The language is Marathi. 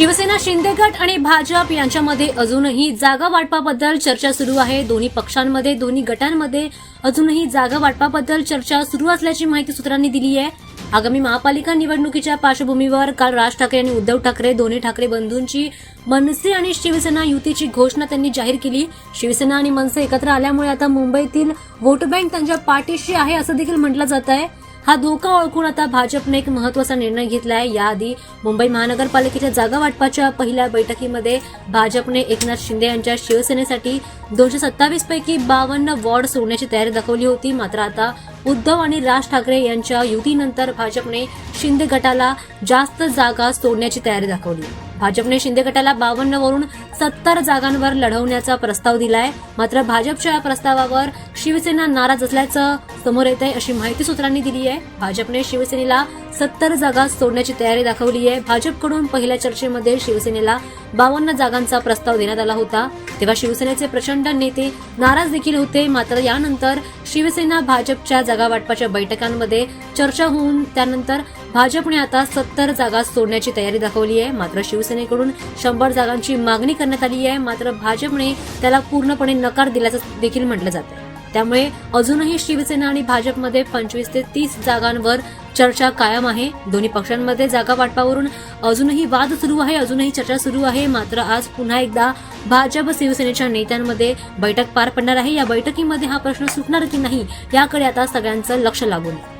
शिवसेना शिंदे गट आणि भाजप यांच्यामध्ये अजूनही जागा वाटपाबद्दल चर्चा सुरू आहे. दोन्ही पक्षांमध्ये दोन्ही गटांमध्ये अजूनही जागा वाटपाबद्दल चर्चा सुरू असल्याची माहिती सूत्रांनी दिली आहे. आगामी महापालिका निवडणुकीच्या पार्श्वभूमीवर काल राज ठाकरे आणि उद्धव ठाकरे दोन्ही ठाकरे बंधूंची मनसे आणि शिवसेना युतीची घोषणा त्यांनी जाहीर केली. शिवसेना आणि मनसे एकत्र आल्यामुळे आता मुंबईतील वोट बँक त्यांच्या पाठीशी आहे असं देखील म्हटलं जात आहे. हा धोका ओळखून आता भाजपने एक महत्त्वाचा निर्णय घेतलाय. याआधी मुंबई महानगरपालिकेच्या जागा वाटपाच्या पहिल्या बैठकीमध्ये भाजपने एकनाथ शिंदे यांच्या शिवसेनेसाठी दोनशे सत्तावीस पैकी बावन्न वॉर्ड सोडण्याची तयारी दाखवली होती. मात्र आता उद्धव आणि राज ठाकरे यांच्या युतीनंतर भाजपने शिंदे गटाला जास्त जागा सोडण्याची तयारी दाखवली. भाजपने शिंदे गटाला बावन्न वरून सत्तर जागांवर लढवण्याचा प्रस्ताव दिलाय. मात्र भाजपच्या या प्रस्तावावर शिवसेना नाराज असल्याचं समोर येत आहे अशी माहिती सूत्रांनी दिली आहे. भाजपने शिवसेनेला सत्तर जागा सोडण्याची तयारी दाखवली आहे. भाजपकडून पहिल्या चर्चेमध्ये शिवसेनेला बावन्न जागांचा प्रस्ताव देण्यात आला होता. तेव्हा शिवसेनेचे प्रचंड नेते नाराज देखील होते. मात्र यानंतर शिवसेना भाजपच्या जागा वाटपाच्या बैठकांमध्ये चर्चा होऊन त्यानंतर भाजपने आता सत्तर जागा सोडण्याची तयारी दाखवली आहे. मात्र शिवसेनेकडून शंभर जागांची मागणी करण्यात आली आहे. मात्र भाजपने त्याला पूर्णपणे नकार दिल्याचं देखील म्हटलं जात आहे त्यामुळे अजूनही शिवसेना आणि भाजपमध्ये पंचवीस ते तीस जागांवर चर्चा कायम आहे. दोन्ही पक्षांमध्ये जागा वाटपावरून अजूनही वाद सुरू आहे अजूनही चर्चा सुरू आहे. मात्र आज पुन्हा एकदा भाजप शिवसेनेच्या नेत्यांमध्ये बैठक पार पडणार आहे. या बैठकीमध्ये हा प्रश्न सुटणार की नाही याकडे आता सगळ्यांचं लक्ष लागून. आहे